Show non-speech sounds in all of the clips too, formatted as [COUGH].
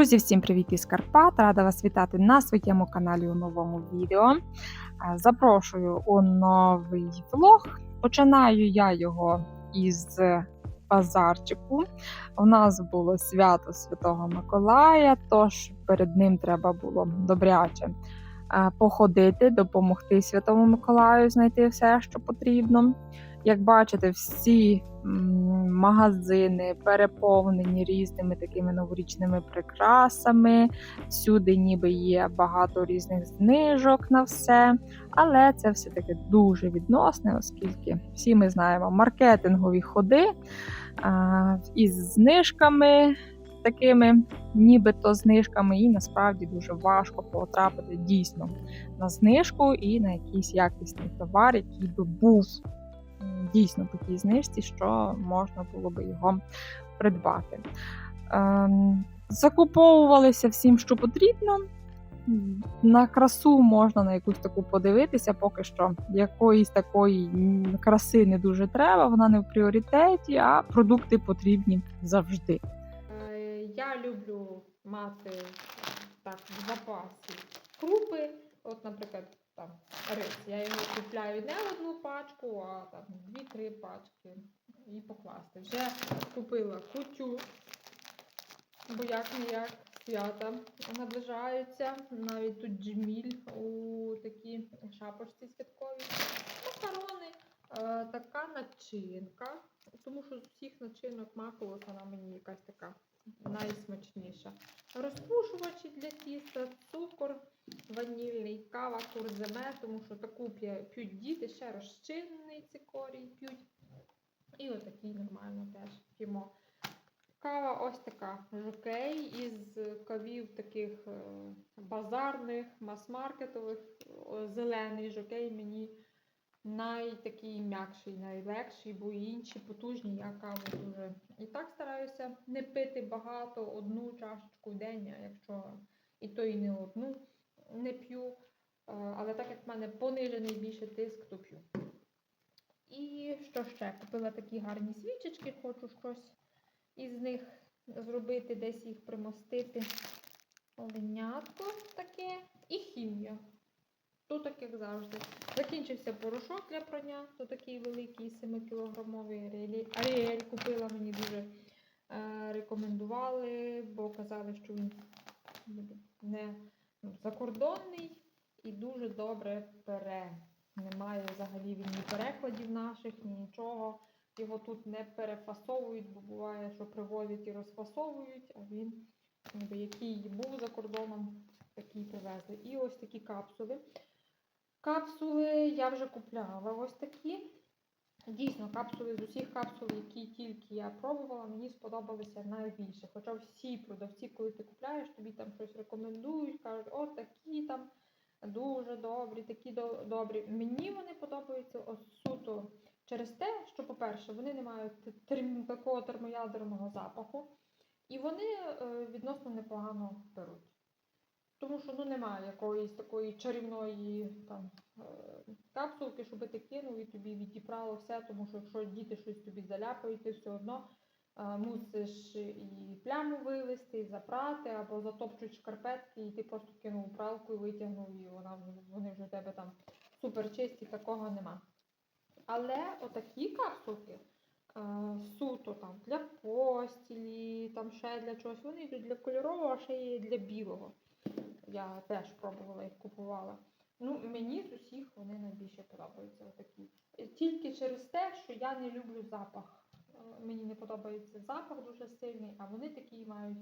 Друзі, всім привіт із Карпат! Рада вас вітати на своєму каналі у новому відео. Запрошую у новий влог. Починаю я його із базарчику. У нас було свято Святого Миколая, тож перед ним треба було добряче походити, допомогти Святому Миколаю знайти все, що потрібно. Як бачите, всі магазини переповнені різними такими новорічними прикрасами. Всюди ніби є багато різних знижок на все. Але це все-таки дуже відносне, оскільки всі ми знаємо маркетингові ходи із знижками. Такими нібито знижками, і насправді дуже важко потрапити дійсно на знижку і на якийсь якісний товар, який би був дійсно такій знижці, що можна було би його придбати. Ем, закуповувалися всім, що потрібно. На красу можна на якусь таку подивитися, поки що якоїсь такої краси не дуже треба, вона не в пріоритеті, а продукти потрібні завжди. Е, Я люблю мати так в запасі крупи. От, наприклад, там рис. Я його купляю не одну пачку, а там дві-три пачки і покласти. Вже купила кутю, бо як не як свята наближаються. Навіть тут джміль у такій шапочці святковій. Макарони, е, така начинка. Тому що з усіх начинок макулос вона мені якась така найсмачніша. Розпушувачі для тіста, ванільний, кава курдземе, тому що таку п'ють діти, ще розчинений цикорій п'ють. І отакий нормально теж п'ємо. Кава ось така жокей із кавів таких е, базарних, мас-маркетових. Зелений жокей мені найтакий м'якший, найлегший, бо інші потужні я каву дуже. І так стараюся не пити багато, одну чашечку в день, а якщо і то і не одну не п'ю. Е, Але так як в мене понижений більше тиск, то п'ю. І що ще? Купила такі гарні свічечки, хочу щось із них зробити, десь їх примостити. Оленятко таке і хімія. То так, як завжди. Закінчився порошок для прання, то такий великий 7-кілограмовий Аріель. Купила мені дуже е, рекомендували, бо казали, що він не ну, закордонний і дуже добре пере. Немає взагалі він ні перекладів наших, ні нічого. Його тут не перефасовують, бо буває, що привозять і розфасовують, а він, ніби який був за кордоном, такий привезли. І ось такі капсули. Капсули я вже купляла ось такі. Дійсно, капсули з усіх капсул, які тільки я пробувала, мені сподобалися найбільше. Хоча всі продавці, коли ти купляєш, тобі там щось рекомендують, кажуть, о, такі там дуже добрі, такі до- добрі. Мені вони подобаються суто через те, що, по-перше, вони не мають терм- такого термоядерного запаху, і вони е, відносно непогано беруть. Тому що ну, немає якоїсь такої чарівної там, е, капсулки, щоб ти кинув і тобі відібрало все, тому що якщо діти щось тобі заляпають, ти все одно е, мусиш і пляму вивести, і запрати, або затопчуть шкарпетки, і ти просто кинув пралку і витягнув, і вона, вони вже у тебе там супер чисті, такого нема. Але отакі капсулки е, суто там для постілі, там ще для чогось, вони йдуть для кольорового, а ще є для білого. Я теж пробувала їх купувала. Ну, мені з усіх вони найбільше подобаються отакі. Е, Тільки через те, що я не люблю запах. Е, Мені не подобається запах дуже сильний, а вони такі мають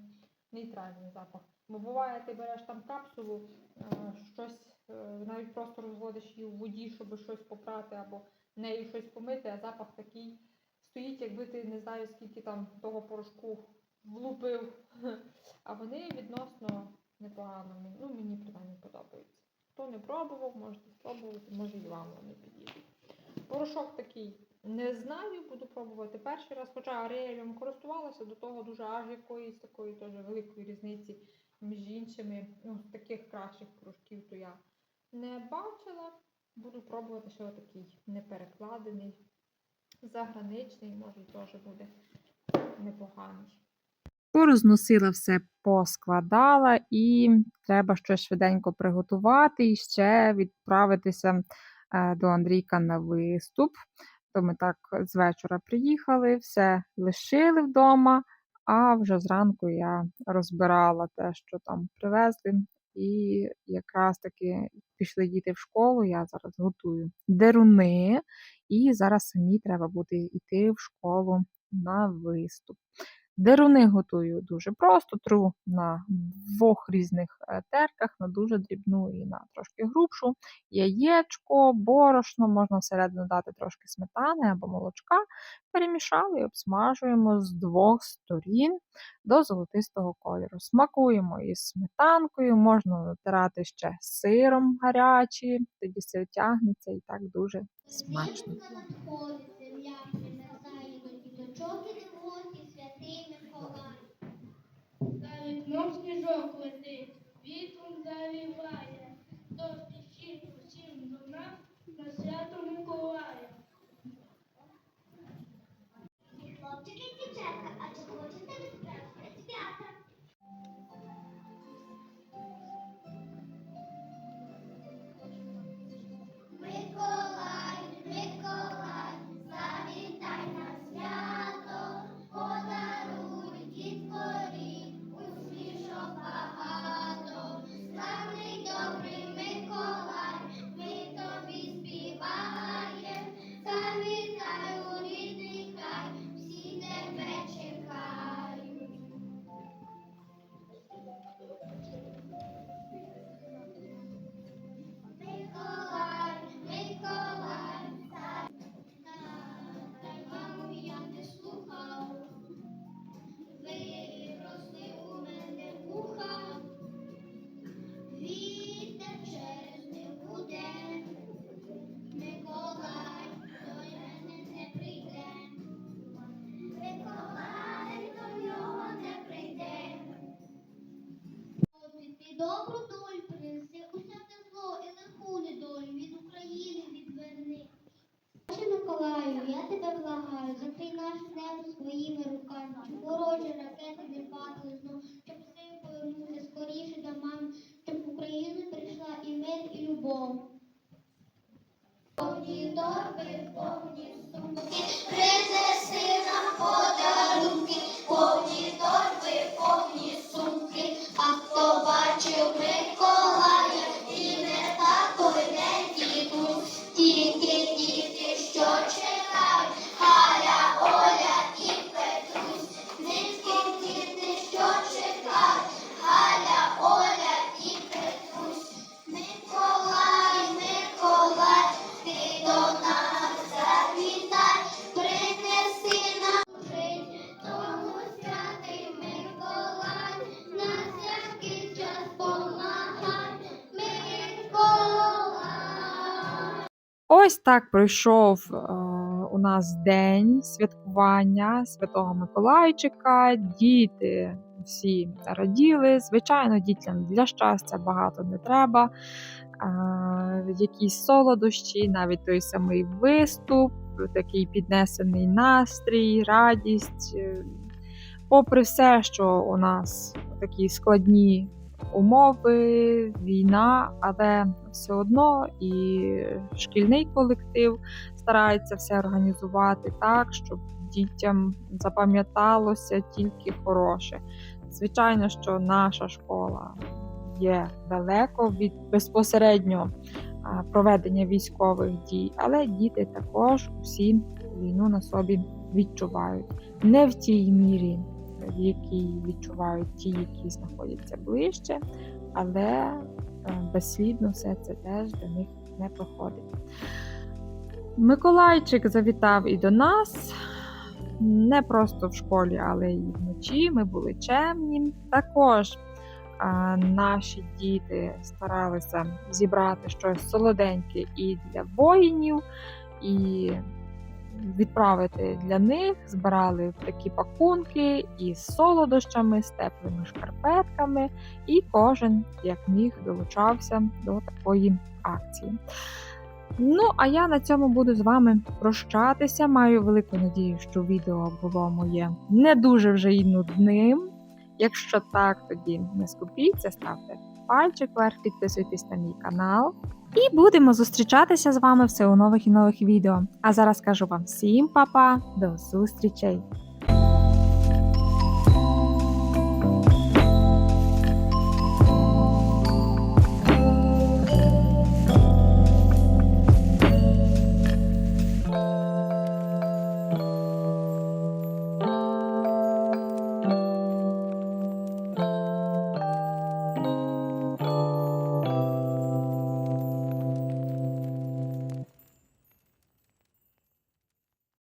нейтральний запах. Бо буває, ти береш там капсулу, е, щось навіть просто розводиш її в воді, щоб щось попрати або нею щось помити, а запах такий стоїть, якби ти не знаю, скільки там того порошку влупив. [LAUGHS] А вони відносно непогано. мені- Ну, мені принаймні подобається. Хто не пробував, можете спробувати, може і вам вони підійдуть. Порошок такий не знаю, буду пробувати перший раз, хоча Аріелем користувалася, до того дуже аж якоїсь такої теж великої різниці між іншими, ну, таких кращих порошків, то я не бачила. Буду пробувати ще отакий неперекладений, заграничний, може теж буде непоганий. Порозносила все, поскладала, і треба щось швиденько приготувати і ще відправитися е, до Андрійка на виступ. То ми так з вечора приїхали, все лишили вдома, а вже зранку я розбирала те, що там привезли. І якраз таки пішли діти в школу. Я зараз готую деруни, і зараз самі треба буде йти в школу на виступ. Деруни готую дуже просто, тру на двох різних е, терках, на дуже дрібну і на трошки грубшу. Яєчко, борошно, можна всередину дати трошки сметани або молочка. Перемішали і обсмажуємо з двох сторін до золотистого кольору. Смакуємо із сметанкою, можна натирати ще сиром гарячий, тоді все тягнеться і так дуже смачно. Надходить, не діточок святий Миколай. За вікном сніжок летить, вітром завіває, хто спішить усім до нас на свято Миколая. Добру долю принеси, усяке зло і лиху недолю від України відверни. Боже Миколаю, я тебе благаю, закрий наше небо своїми руками, щоб ворожі ракети не падали знов, щоб син повернувся скоріше до мами, щоб в Україну прийшла і мир, і любов. Повні торби, повні сумки, Ось так пройшов е, у нас день святкування Святого Миколайчика. Діти всі раділи. Звичайно, дітям для щастя багато не треба. Е, якісь солодощі, навіть той самий виступ, такий піднесений настрій, радість. Е, Попри все, що у нас такі складні умови, війна, але все одно і шкільний колектив старається все організувати так, щоб дітям запам'яталося тільки хороше. Звичайно, що наша школа є далеко від безпосередньо проведення військових дій, але діти також всі війну на собі відчувають. Не в тій мірі, в якій відчувають ті, які знаходяться ближче, але е, безслідно все це теж до них не проходить. Миколайчик завітав і до нас. Не просто в школі, але й вночі. Ми були чемні. Також а, наші діти старалися зібрати щось солоденьке і для воїнів, і відправити для них. Збирали такі пакунки із солодощами, з теплими шкарпетками, і кожен, як міг, долучався до такої акції. Ну, а я на цьому буду з вами прощатися. Маю велику надію, що відео було моє не дуже вже й нудним. Якщо так, тоді не скупіться, ставте пальчик вверх, підписуйтесь на мій канал. І будемо зустрічатися з вами все у нових і нових відео. А зараз кажу вам всім па-па, до зустрічей!